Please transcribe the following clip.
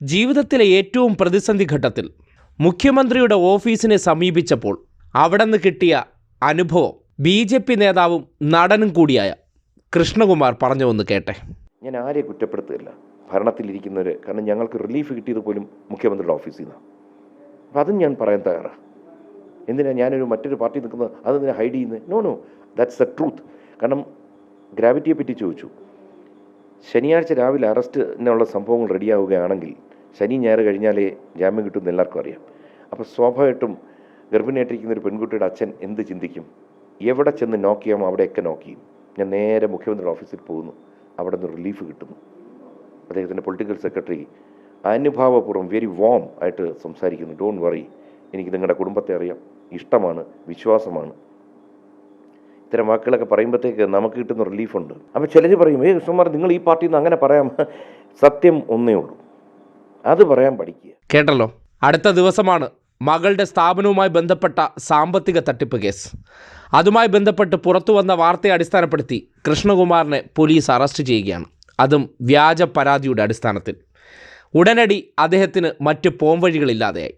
ജീവിതത്തിലെ ഏറ്റവും പ്രതിസന്ധി ഘട്ടത്തിൽ മുഖ്യമന്ത്രിയുടെ ഓഫീസിനെ സമീപിച്ചപ്പോൾ അവിടെ നിന്ന് കിട്ടിയ അനുഭവം ബി ജെ പി നേതാവും നടനും കൂടിയായ കൃഷ്ണകുമാർ പറഞ്ഞു ഒന്ന് കേട്ടെ. ഞാൻ ആരെ കുറ്റപ്പെടുത്തുകയില്ല. ഭരണത്തിലിരിക്കുന്നവർ കാരണം ഞങ്ങൾക്ക് റിലീഫ് കിട്ടിയത് പോലും മുഖ്യമന്ത്രിയുടെ ഓഫീസിൽ നിന്നാണ് അപ്പം അതും ഞാൻ പറയാൻ തയ്യാറാണ് എന്തിനാണ് ഞാനൊരു മറ്റൊരു പാർട്ടി നിൽക്കുന്നത്? അതെന്തിനാണ് ഹൈഡ് ചെയ്യുന്നത് no no that's the truth കാരണം ഗ്രാവിറ്റിയെ പറ്റി ചോദിച്ചു. ശനിയാഴ്ച രാവിലെ അറസ്റ്റ് എന്നുള്ള സംഭവങ്ങൾ റെഡിയാവുകയാണെങ്കിൽ ശനി ഞായർ കഴിഞ്ഞാലേ ജാമ്യം കിട്ടുമെന്ന് എല്ലാവർക്കും അറിയാം. അപ്പോൾ സ്വാഭാവികമായിട്ടും ഗർഭിണിയായിട്ടിരിക്കുന്ന ഒരു പെൺകുട്ടിയുടെ അച്ഛൻ എന്ത് ചിന്തിക്കും? എവിടെ ചെന്ന് നോക്ക് അവിടെയൊക്കെ നോക്ക് ഞാൻ നേരെ മുഖ്യമന്ത്രിയുടെ ഓഫീസിൽ പോകുന്നു. അവിടെ നിന്ന് റിലീഫ് കിട്ടുന്നു. അദ്ദേഹത്തിന്റെ പൊളിറ്റിക്കൽ സെക്രട്ടറി അനുഭാവപൂർവം വെരി വാം ആയിട്ട് സംസാരിക്കുന്നു. ഡോണ്ട് വറി എനിക്ക് നിങ്ങളുടെ കുടുംബത്തെ അറിയാം. ഇഷ്ടമാണ്. വിശ്വാസമാണ്. ഇത്തരം വാക്കുകളൊക്കെ പറയുമ്പോഴത്തേക്ക് നമുക്ക് കിട്ടുന്ന റിലീഫുണ്ട് അപ്പോൾ ചിലർ പറയും ഏ കൃഷ്ണന്മാർ നിങ്ങൾ ഈ പാർട്ടിയിൽ നിന്ന് അങ്ങനെ പറയാം. സത്യം ഒന്നേ ഉള്ളൂ. അത് പറയാൻ പഠിക്കുക. കേട്ടല്ലോ? അടുത്ത ദിവസമാണ് മകളുടെ സ്ഥാപനവുമായി ബന്ധപ്പെട്ട സാമ്പത്തിക തട്ടിപ്പ് കേസ്. അതുമായി ബന്ധപ്പെട്ട് പുറത്തു വന്ന വാർത്തയെ അടിസ്ഥാനപ്പെടുത്തി കൃഷ്ണകുമാറിനെ പോലീസ് അറസ്റ്റ് ചെയ്യുകയാണ്. അതും വ്യാജ പരാതിയുടെ അടിസ്ഥാനത്തിൽ. ഉടനടി അദ്ദേഹത്തിന് മറ്റ് പോംവഴികളില്ലാതെയായി.